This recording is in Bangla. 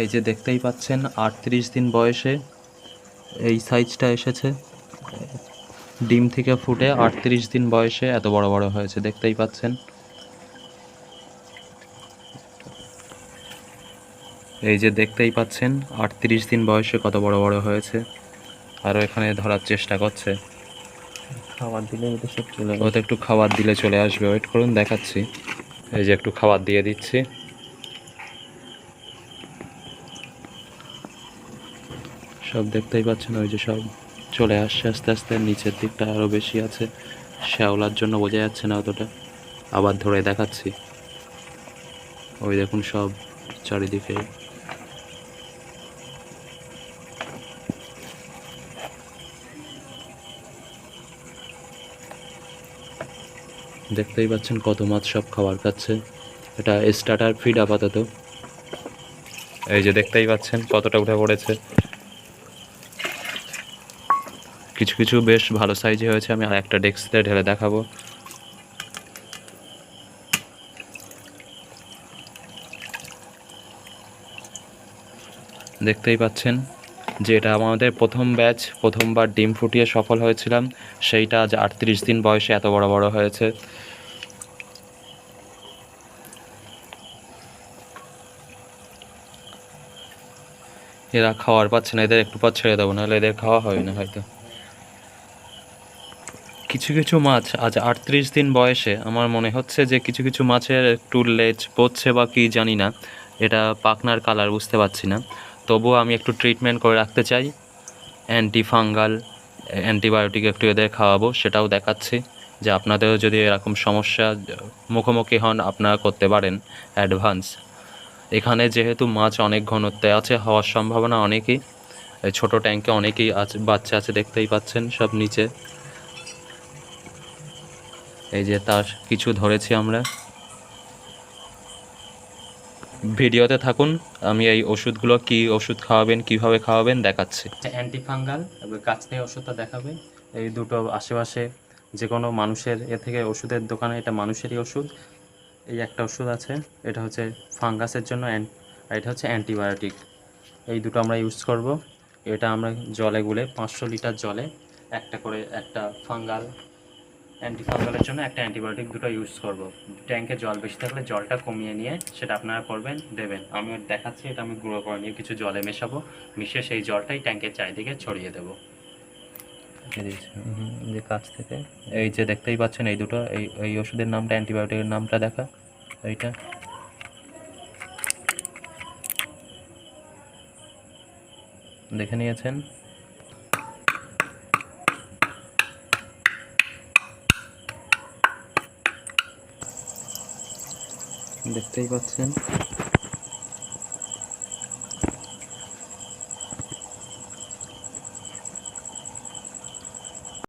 এই যে দেখতেই পাচ্ছেন আটত্রিশ দিন বয়সে এই সাইজটা এসেছে। ডিম থেকে ফুটে আটত্রিশ দিন বয়সে এত বড় বড় হয়েছে দেখতেই পাচ্ছেন। এই যে দেখতেই পাচ্ছেন আটত্রিশ দিন বয়সে কত বড় বড় হয়েছে। আরও এখানে ধরার চেষ্টা করছে। খাবার দিলে ওদের সব চলে ওতে একটু খাবার দিলে চলে আসবে। ওয়েট করুন দেখাচ্ছি। এই যে একটু খাবার দিয়ে দিচ্ছি। সব দেখতেই পাচ্ছেন, ওই যে সব চলে আসছে, আস্তে আস্তে নিচের দিকটা আরও বেশি আছে। শ্যাওলার জন্য বোঝা যাচ্ছে না অতটা। আবার ধরে দেখাচ্ছি। ওই দেখুন সব চারিদিকে। দেখতেই পাচ্ছেন কত মাছ সব খাবার খাচ্ছে। এটা স্টার্টার ফিড আপাতত। এই যে দেখতেই পাচ্ছেন কতটা উঠে পড়েছে। কিছু কিছু বেশ ভালো সাইজে হয়েছে, আমি আর একটা ডেস্কে ঢেলে দেখাবো। দেখতেই পাচ্ছেন যে এটা আমাদের প্রথম ব্যাচ প্রথমবার ডিম ফুটিয়ে সফল হয়েছিলাম। সেইটা আজ আটত্রিশ দিন বয়সে এত বড় বড় হয়েছে। এরা খাওয়ার পাচ্ছে না, এদের একটু পর ছেড়ে দেবো, নাহলে এদের খাওয়া হবে না হয়তো। কিছু কিছু মাছ আজ আটত্রিশ দিন বয়সে। আমার মনে হচ্ছে যে কিছু কিছু মাছের একটু লেজ পড়ছে বা কি জানি না। এটা পাকনার কালার, বুঝতে পারছি না। তবুও আমি একটু ট্রিটমেন্ট করে রাখতে চাই। অ্যান্টি ফাঙ্গাল অ্যান্টিবায়োটিক একটু এদের খাওয়াবো, সেটাও দেখাচ্ছি যে আপনাদেরও যদি এরকম সমস্যা মুখোমুখি হন, আপনারা করতে পারেন অ্যাডভান্স এখানে যেহেতু মাছ অনেক ঘনত্বে আছে, হওয়ার সম্ভাবনা অনেকই। ছোট ট্যাঙ্কে অনেকেই আছে, বাচ্চা আছে, দেখতেই পাচ্ছেন সব নিচে। এই যে তার কিছু ধরেছি আমরা। ভিডিওতে থাকুন, আমি এই ওষুধগুলো কি ওষুধ খাওয়াবেন, কীভাবে খাওয়াবেন দেখাচ্ছি। অ্যান্টি ফাঙ্গাল কাছ থেকে ওষুধটা দেখাবে এই দুটো আশেপাশে যে কোনো মানুষের, এ থেকে ওষুধের দোকানে এটা মানুষেরই ওষুধ। এই একটা ওষুধ আছে, এটা হচ্ছে ফাঙ্গাসের জন্য এটা হচ্ছে অ্যান্টিবায়োটিক। এই দুটো আমরা ইউজ করব। এটা আমরা জলে গুলে, পাঁচশো লিটার জলে একটা করে একটা ফাঙ্গাল অ্যান্টি ফাঙ্গালের জন্য একটা অ্যান্টিবায়োটিক দুটো ইউজ করব। ট্যাঙ্কে জল বেশি থাকলে জলটা কমিয়ে নিয়ে সেটা আপনারা করবেন, দেবেন। আমি দেখাচ্ছি, এটা আমি গুঁড়ো করে নিয়ে কিছু জলে মেশাবো। মিশিয়ে সেই জলটাই ট্যাঙ্কের চারিদিকে ছড়িয়ে দেবো। যে কাছ থেকে। এই যে দেখতেই পাচ্ছেন, এই দুটো, এই এই ওষুধের নামটা, অ্যান্টিবায়োটিকের নামটা দেখা। এইটা। দেখে নিয়েছেন। দেখতেই পাচ্ছেন।